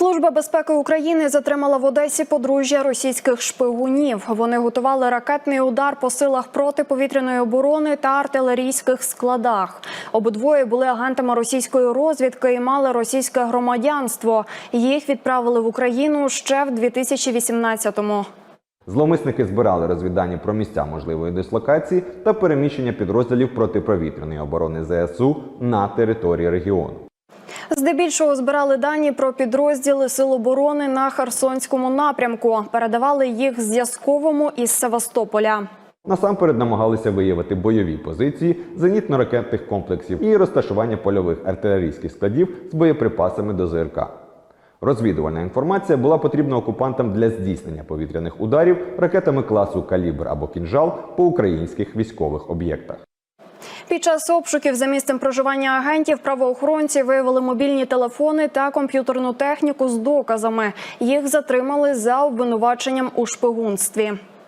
Служба безпеки України затримала в Одесі подружжя російських шпигунів. Вони готували ракетний удар по силах протиповітряної оборони та артилерійських складах. Обидвоє були агентами російської розвідки і мали російське громадянство. Їх відправили в Україну ще в 2018-му. Зловмисники збирали розвіддані про місця можливої дислокації та переміщення підрозділів протиповітряної оборони ЗСУ на території регіону. Здебільшого збирали дані про підрозділи Сил оборони на Херсонському напрямку. Передавали їх зв'язковому із Севастополя. Насамперед намагалися виявити бойові позиції зенітно-ракетних комплексів і розташування польових артилерійських складів з боєприпасами до ЗРК. Розвідувальна інформація була потрібна окупантам для здійснення повітряних ударів ракетами класу Калібр або Кінжал по українських військових об'єктах. Під час обшуків за місцем проживання агентів правоохоронці виявили мобільні телефони та комп'ютерну техніку з доказами. Їх затримали за обвинуваченням у шпигунстві.